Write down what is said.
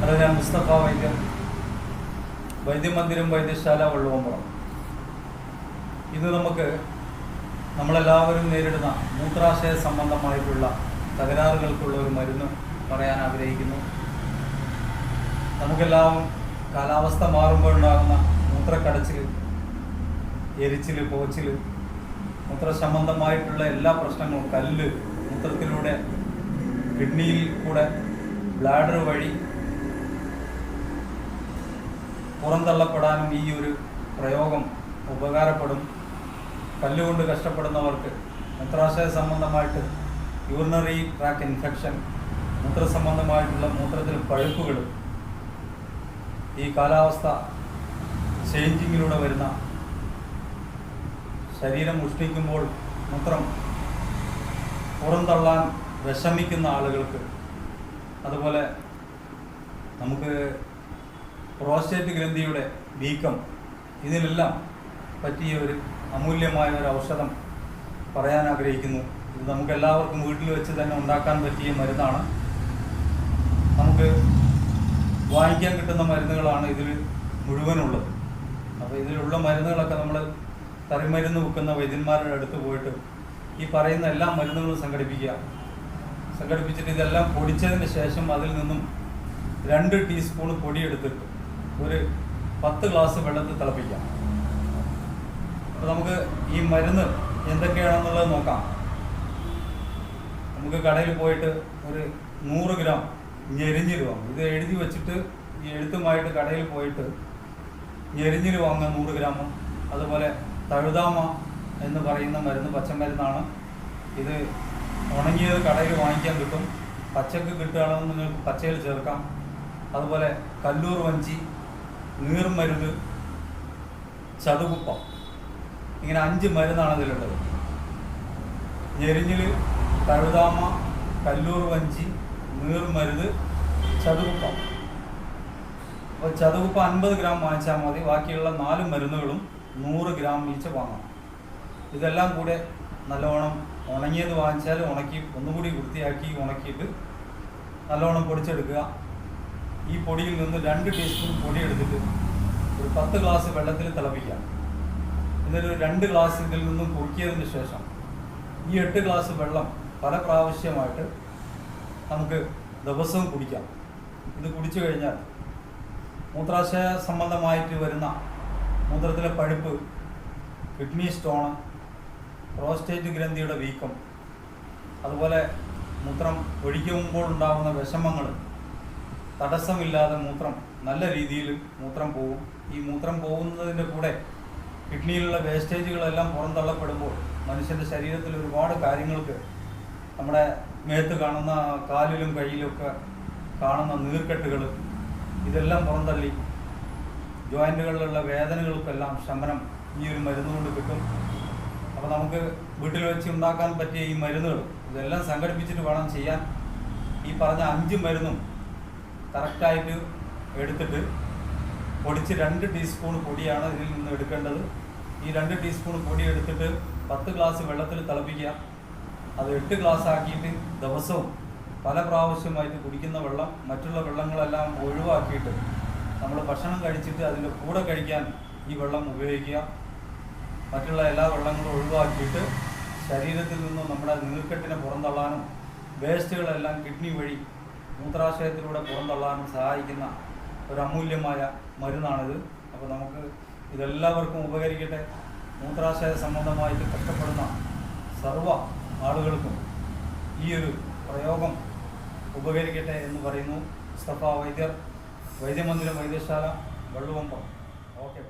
Hello ഞാൻ മുസ്തഫ വൈദ്യർ വൈദ്യമന്ദിരം വൈദ്യശാല വള്ളുവമ്പുറം. ഇന്ന് നമുക്ക് നമ്മളെല്ലാവരും നേരിടുന്ന മൂത്രാശയ സംബന്ധമായിട്ടുള്ള തകരാറുകൾക്കുള്ള ഒരു മരുന്ന് പറയാൻ ആഗ്രഹിക്കുന്നു. നമുക്കെല്ലാം കാലാവസ്ഥ മാറുമ്പോഴുണ്ടാകുന്ന മൂത്രക്കടച്ചിൽ എരിച്ചിൽ പോച്ചിൽ മൂത്ര സംബന്ധമായിട്ടുള്ള എല്ലാ പ്രശ്നങ്ങളും കല്ല് മൂത്രത്തിലൂടെ കിഡ്നിയിൽ കൂടെ ബ്ലാഡർ വഴി പുറന്തള്ളപ്പെടാനും ഈ ഒരു പ്രയോഗം ഉപകാരപ്പെടും. കല്ലുകൊണ്ട് കഷ്ടപ്പെടുന്നവർക്ക് മൂത്രാശയ സംബന്ധമായിട്ട് യൂറിനറി ട്രാക്ക് ഇൻഫെക്ഷൻ മൂത്ര സംബന്ധമായിട്ടുള്ള മൂത്രത്തിൽ പഴുപ്പുകൾ ഈ കാലാവസ്ഥ ചേഞ്ചിങ്ങിലൂടെ വരുന്ന ശരീരം ഉഷ്ണിക്കുമ്പോൾ മൂത്രം പുറന്തള്ളാൻ വിഷമിക്കുന്ന ആളുകൾക്ക് അതുപോലെ നമുക്ക് പ്രോസ്റ്റേറ്റ് ഗ്രന്ഥിയുടെ വീക്കം ഇതിനെല്ലാം പറ്റിയ ഒരു അമൂല്യമായ ഒരു ഔഷധം പറയാൻ ആഗ്രഹിക്കുന്നു. ഇത് നമുക്ക് എല്ലാവർക്കും വീട്ടിൽ വെച്ച് തന്നെ ഉണ്ടാക്കാൻ പറ്റിയ മരുന്നാണ്. നമുക്ക് വാങ്ങിക്കാൻ കിട്ടുന്ന മരുന്നുകളാണ് ഇതിൽ മുഴുവനുള്ളത്. അപ്പോൾ ഇതിലുള്ള മരുന്നുകളൊക്കെ നമ്മൾ തറിമരുന്ന് വെക്കുന്ന വൈദ്യന്മാരുടെ അടുത്ത് പോയിട്ട് ഈ പറയുന്ന എല്ലാ മരുന്നുകളും സംഘടിപ്പിക്കുക. സംഘടിപ്പിച്ചിട്ട് ഇതെല്ലാം പൊടിച്ചതിന് ശേഷം അതിൽ നിന്നും രണ്ട് ടീസ്പൂൺ പൊടി എടുത്തിട്ട് ഒരു പത്ത് ഗ്ലാസ് വെള്ളത്തിൽ തിളപ്പിക്കാം. അപ്പോൾ നമുക്ക് ഈ മരുന്ന് എന്തൊക്കെയാണെന്നുള്ളത് നോക്കാം. നമുക്ക് കടയിൽ പോയിട്ട് ഒരു നൂറ് ഗ്രാം ഞെരിഞ്ഞിൽ വാങ്ങും. ഇത് എഴുതി വെച്ചിട്ട് ഈ എഴുത്തുമായിട്ട് കടയിൽ പോയിട്ട് ഞെരിഞ്ഞിൽ വാങ്ങുക നൂറ് ഗ്രാം. അതുപോലെ തഴുതാമ എന്ന് പറയുന്ന മരുന്ന് പച്ചമരുന്നാണ്. ഇത് ഉണങ്ങിയത് കടയിൽ വാങ്ങിക്കാൻ കിട്ടും. പച്ചക്ക് കിട്ടുകയാണെന്ന് നിങ്ങൾക്ക് പച്ചയിൽ ചേർക്കാം. അതുപോലെ കല്ലൂർ വഞ്ചി നീർമരുന്ന് ചതുകുപ്പം ഇങ്ങനെ അഞ്ച് മരുന്നാണ് അതിലുള്ളത്. ഞെരിഞ്ഞിൽ തഴുതാമ കല്ലൂർ വഞ്ചി നീർമരുത് ചതുകുപ്പം. അപ്പോൾ ചതുകുപ്പം അൻപത് ഗ്രാം വാങ്ങിച്ചാൽ മതി. ബാക്കിയുള്ള നാല് മരുന്നുകളും നൂറ് ഗ്രാം വീച്ച് വാങ്ങാം ഇതെല്ലാം കൂടെ നല്ലവണ്ണം ഉണങ്ങിയത് വാങ്ങിച്ചാൽ ഉണക്കി ഒന്നുകൂടി വൃത്തിയാക്കി ഉണക്കിയിട്ട് നല്ലവണ്ണം പൊടിച്ചെടുക്കുക. ഈ പൊടിയിൽ നിന്ന് രണ്ട് ടീസ്പൂൺ പൊടി എടുത്തിട്ട് ഒരു പത്ത് ഗ്ലാസ് വെള്ളത്തിൽ തിളപ്പിക്കാം എന്നിട്ട് രണ്ട് ഗ്ലാസ് ഇതിൽ നിന്നും കുറുക്കിയതിന് ശേഷം ഈ എട്ട് ഗ്ലാസ് വെള്ളം പല പ്രാവശ്യമായിട്ട് നമുക്ക് ദിവസവും കുടിക്കാം. ഇത് കുടിച്ചു കഴിഞ്ഞാൽ മൂത്രാശയ സംബന്ധമായിട്ട് വരുന്ന മൂത്രത്തിലെ പഴുപ്പ് കിഡ്നി സ്റ്റോണ് പ്രോസ്റ്റേറ്റ് ഗ്രന്ഥിയുടെ വീക്കം അതുപോലെ മൂത്രം ഒഴിക്കുമ്പോൾ ഉണ്ടാകുന്ന വിഷമങ്ങൾ തടസ്സമില്ലാതെ മൂത്രം നല്ല രീതിയിൽ മൂത്രം പോകും ഈ മൂത്രം പോകുന്നതിന്റെ കൂടെ കിഡ്നിയിലുള്ള വേസ്റ്റേജുകളെല്ലാം പുറന്തള്ളപ്പെടുമ്പോൾ മനുഷ്യന്റെ ശരീരത്തിൽ ഒരുപാട് കാര്യങ്ങൾക്ക് നമ്മുടെ മേത്ത് കാണുന്ന കാലിലും കയ്യിലൊക്കെ കാണുന്ന നീർക്കെട്ടുകൾ ഇതെല്ലാം പുറന്തള്ളി ജോയിന്റുകളിലുള്ള വേദനകൾക്കെല്ലാം ശമനം ഈ ഒരു മരുന്ന് കൊണ്ട് കിട്ടും. അപ്പോൾ നമുക്ക് വീട്ടിൽ വെച്ച് ഉണ്ടാക്കാൻ പറ്റിയ ഈ മരുന്നുകൾ ഇതെല്ലാം സംഘടിപ്പിച്ചിട്ട് വേണം ചെയ്യാൻ. ഈ പറഞ്ഞ അഞ്ച് മരുന്നും കറക്റ്റായിട്ട് എടുത്തിട്ട് പൊടിച്ച് രണ്ട് ടീസ്പൂൺ പൊടിയാണ് ഇതിൽ നിന്ന് എടുക്കേണ്ടത്. ഈ രണ്ട് ടീസ്പൂൺ പൊടി എടുത്തിട്ട് പത്ത് ഗ്ലാസ് വെള്ളത്തിൽ തിളപ്പിക്കുക. അത് എട്ട് ഗ്ലാസ് ആക്കിയിട്ട് ദിവസവും പല പ്രാവശ്യമായിട്ട് കുടിക്കുന്ന വെള്ളം മറ്റുള്ള വെള്ളങ്ങളെല്ലാം ഒഴിവാക്കിയിട്ട് നമ്മൾ ഭക്ഷണം കഴിച്ചിട്ട് അതിന്റെ കൂടെ കഴിക്കാൻ ഈ വെള്ളം ഉപയോഗിക്കുക. മറ്റുള്ള എല്ലാ വെള്ളങ്ങളും ഒഴിവാക്കിയിട്ട് ശരീരത്തിൽ നിന്നും നമ്മുടെ നീർക്കെട്ടിനെ പുറന്തള്ളാനും വേസ്റ്റുകളെല്ലാം കിഡ്നി വഴി മൂത്രാശയത്തിലൂടെ പുറന്തള്ളാനും സഹായിക്കുന്ന ഒരു അമൂല്യമായ മരുന്നാണിത്. അപ്പോൾ നമുക്ക് ഇതെല്ലാവർക്കും ഉപകരിക്കട്ടെ. മൂത്രാശയ സംബന്ധമായിട്ട് കഷ്ടപ്പെടുന്ന സർവ ആളുകൾക്കും ഈ ഒരു പ്രയോഗം ഉപകരിക്കട്ടെ എന്ന് പറയുന്നു. മുസ്തഫ വൈദ്യർ വൈദ്യമന്ദിരം വൈദ്യശാല വെള്ളുവമ്പം. ഓക്കെ.